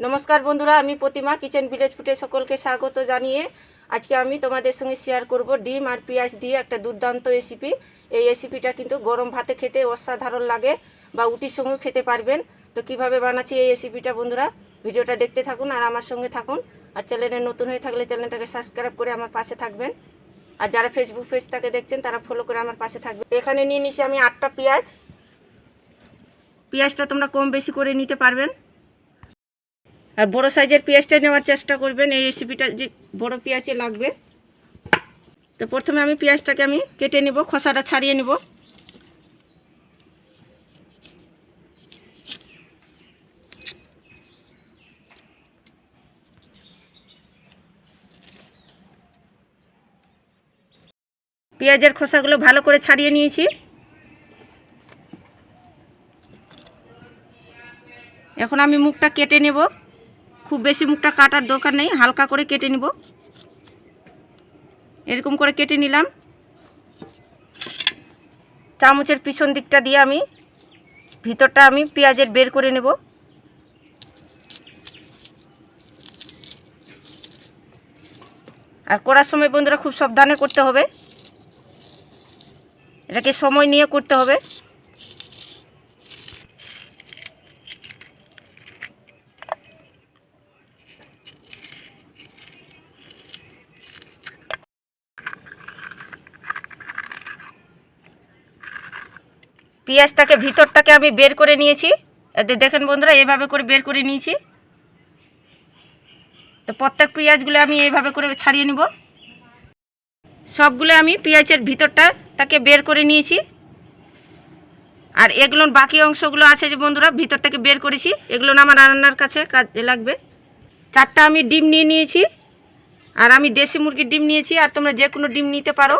নমস্কার বন্ধুরা আমি প্রতিমা কিচেন ভিলেজ ফুটে সকলকে স্বাগত জানিয়ে আজকে আমি তোমাদের সঙ্গে শেয়ার করব ডিম আর পেঁয়াজ দিয়ে একটা দুর্দান্ত রেসিপি এই রেসিপিটা কিন্তু গরম ভাতে খেতে অসাধারণ লাগে বা উটির সঙ্গেও খেতে পারবেন। তো কীভাবে বানাচ্ছি এই রেসিপিটা বন্ধুরা, ভিডিওটা দেখতে থাকুন আর আমার সঙ্গে থাকুন। আর চ্যানেলে নতুন হয়ে থাকলে চ্যানেলটাকে সাবস্ক্রাইব করে আমার পাশে থাকবেন। আর যারা ফেসবুক পেজটাকে দেখছেন, তারা ফলো করে আমার পাশে থাকবেন। এখানে নিয়ে নিছি আমি আটটা পেঁয়াজ। পেঁয়াজটা তোমরা কম বেশি করে নিতে পারবেন। আর বড় সাইজের পেঁয়াজটা নেওয়ার চেষ্টা করবেন, এই রেসিপিটা যে বড় পেঁয়াজে লাগবে। তো প্রথমে আমি পেঁয়াজটাকে আমি কেটে নেব, খোসাটা ছাড়িয়ে নেব। পেঁয়াজের খোসাগুলো ভালো করে ছাড়িয়ে নিয়েছি। এখন আমি মুখটা কেটে নেব। খুব বেশি মুখটা কাটার দরকার নেই, হালকা করে কেটে নিব। এরকম করে কেটে নিলাম। চামচের পিছন দিকটা দিয়ে আমি, ভিতরটা আমি পেঁয়াজের বের করে নেব। আর করার সময় বন্ধুরা খুব সাবধানে করতে হবে। এটাকে সময় নিয়ে করতে হবে। পেঁয়াজটাকে ভিতরটাকে আমি বের করে নিয়েছি। দেখেন বন্ধুরা, এভাবে করে বের করে নিয়েছি। তো প্রত্যেক পেঁয়াজগুলো আমি এইভাবে করে ছাড়িয়ে নিব। সবগুলো আমি পেঁয়াজের ভিতরটা তাকে বের করে নিয়েছি। আর এগুলোর বাকি অংশগুলো আছে যে বন্ধুরা ভিতর থেকে বের করেছি। এগুলো আমার রান্নার কাছে কাজে লাগবে। চারটা আমি ডিম নিয়ে নিয়েছি। আর আমি দেশি মুরগির ডিম নিয়েছি। আর তোমরা যে কোনো ডিম নিতে পারো।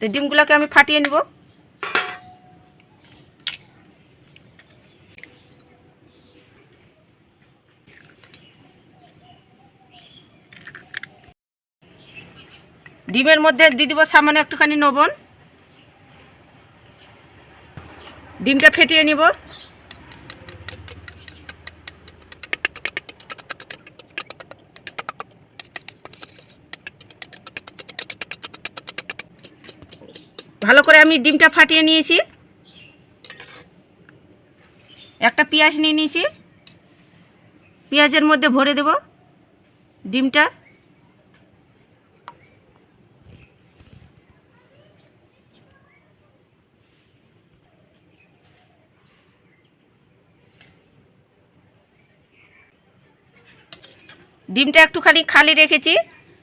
তো ডিমগুলোকে আমি ফাটিয়ে নেব। ডিমের মধ্যে দিয়ে দিব সামান্য একটুখানি নবন ডিমটা ফেটিয়ে নিব। ভালো করে আমি ডিমটা ফাটিয়ে নিয়েছি। একটা পেঁয়াজ নিয়ে নিয়েছি। পেঁয়াজের মধ্যে ভরে দেব ডিমটা। ডিমটা একটুখানি খালি রেখেছি,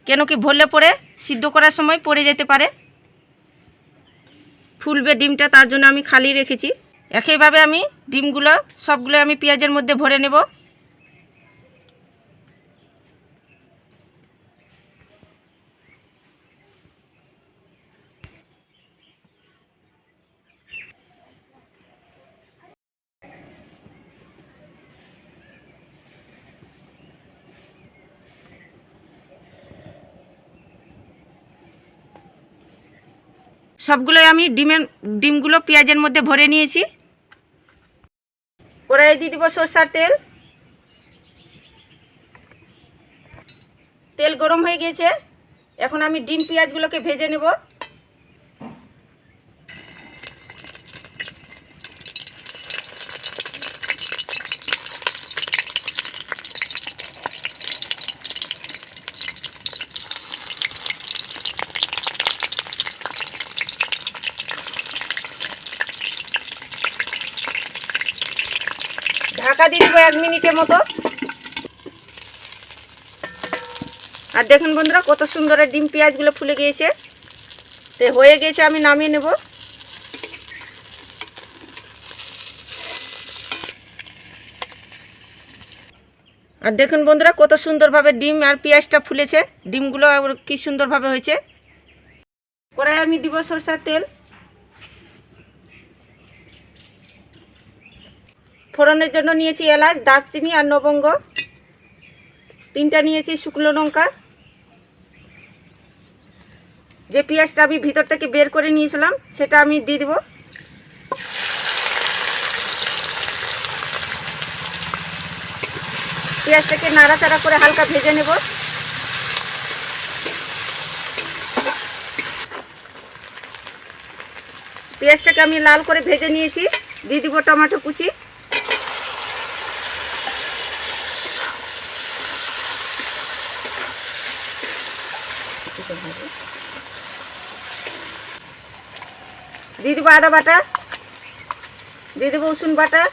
কেন কি ভরলে পরে সিদ্ধ করার সময় পড়ে যেতে পারে। ফুলবে ডিমটা, তার জন্য আমি খালি রেখেছি। একইভাবে আমি ডিমগুলো সবগুলো আমি পেঁয়াজের মধ্যে ভরে নেব। সবগুলোই আমি ডিমের ডিমগুলো পেঁয়াজের মধ্যে ভরে নিয়েছি। কড়াইয়ে দিয়ে দিব সরষার তেল। তেল গরম হয়ে গিয়েছে এখন আমি ডিম পেঁয়াজগুলোকে ভেজে নেব ঢাকা দিয়ে দেবো এক মিনিটের মতো। আর দেখুন বন্ধুরা, কত সুন্দর ডিম পেঁয়াজগুলো ফুলে গিয়েছে। তো হয়ে গেছে, আমি নামিয়ে নেব। আর দেখুন বন্ধুরা, কত সুন্দরভাবে ডিম আর পেঁয়াজটা ফুলেছে। ডিমগুলো কি সুন্দরভাবে হয়েছে। কড়াই আমি দিব সরষার তেল। ফোড়নের জন্য নিয়েছি এলাচ, দারচিনি আর লবঙ্গ তিনটা নিয়েছি শুকনো লঙ্কা। যে পেঁয়াজটা আমি ভিতর থেকে বের করে নিয়েছিলাম, সেটা আমি দিয়ে দেবো। পেঁয়াজটাকে নাড়াচাড়া করে হালকা ভেজে নেব। পেঁয়াজটাকে আমি লাল করে ভেজে নিয়েছি। দিয়ে দিব টমেটো কুচি। দিয়ে দেবো আদা বাটা, দিয়ে দেবো রসুন বাটা,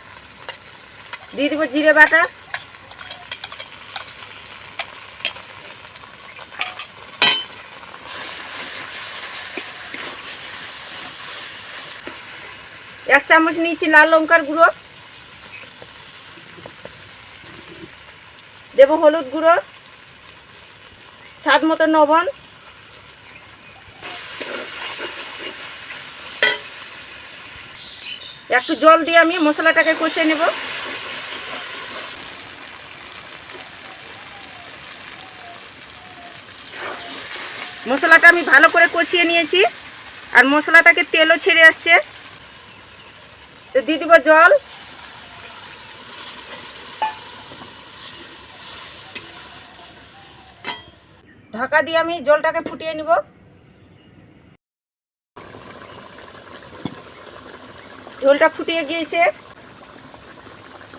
দিয়ে দেবো জিরে বাটা। এক চামচ নিয়েছি লাল লঙ্কার গুঁড়ো। দেবো হলুদ গুঁড়ো। স্বাদ মতো লবণ। একটু জল দিয়ে আমি মশলাটাকে কষিয়ে নেব। মশলাটা আমি ভালো করে কষিয়ে নিয়েছি, আর মশলাটাকে তেলও ছেড়ে আসছে। তো দিয়ে দিব জল। ঢাকা দিয়ে আমি জলটাকে ফুটিয়ে নিব। ঝোলটা ফুটিয়ে গিয়েছে।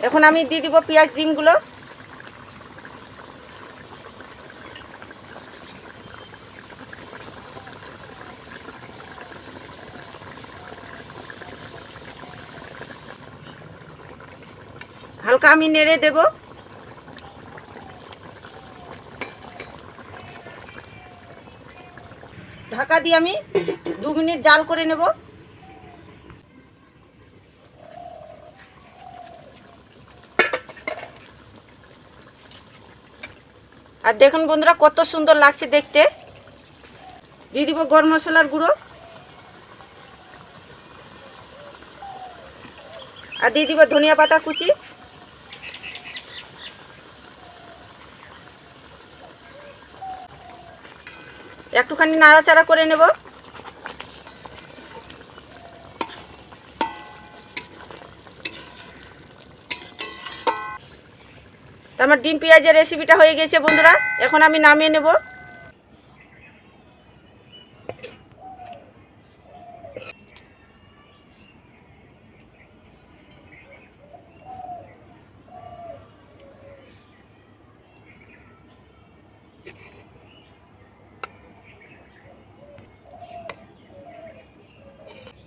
এখন আমি দিয়ে দিব পেঁয়াজ ডিমগুলো। হালকা আমি নেড়ে দেব। ঢাকা দিয়ে আমি দু মিনিট জাল করে নেব। আর দেখুন বন্ধুরা, কত সুন্দর লাগছে দেখতে। দিয়ে দিব গরম মশলার গুঁড়ো। আর দিয়ে দিব ধনিয়া পাতা কুচি। একটুখানি নাড়াচাড়া করে নেব। তো আমার ডিম পেঁয়াজের রেসিপিটা হয়ে গেছে, বন্ধুরা। এখন আমি নামিয়ে নেব।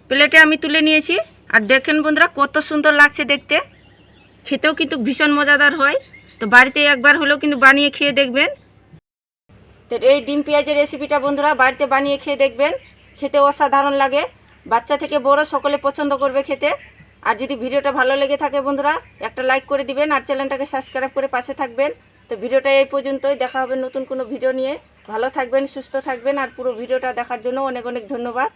প্লেটে আমি তুলে নিয়েছি। আর দেখেন, বন্ধুরা, কত সুন্দর লাগছে দেখতে। খেতেও কিন্তু ভীষণ মজাদার হয়। তো বাড়িতে একবার হলেও কিন্তু বানিয়ে খেয়ে দেখবেন। তো এই ডিম পেঁয়াজের রেসিপিটা বন্ধুরা বাড়িতে বানিয়ে খেয়ে দেখবেন। খেতে অসাধারণ লাগে। বাচ্চা থেকে বড় সকলে পছন্দ করবে খেতে। আর যদি ভিডিওটা ভালো লেগে থাকে বন্ধুরা, একটা লাইক করে দিবেন আর চ্যানেলটাকে সাবস্ক্রাইব করে পাশে থাকবেন। তো ভিডিওটা এই পর্যন্তই। দেখা হবে নতুন কোনো ভিডিও নিয়ে। ভালো থাকবেন, সুস্থ থাকবেন। আর পুরো ভিডিওটা দেখার জন্য অনেক অনেক ধন্যবাদ।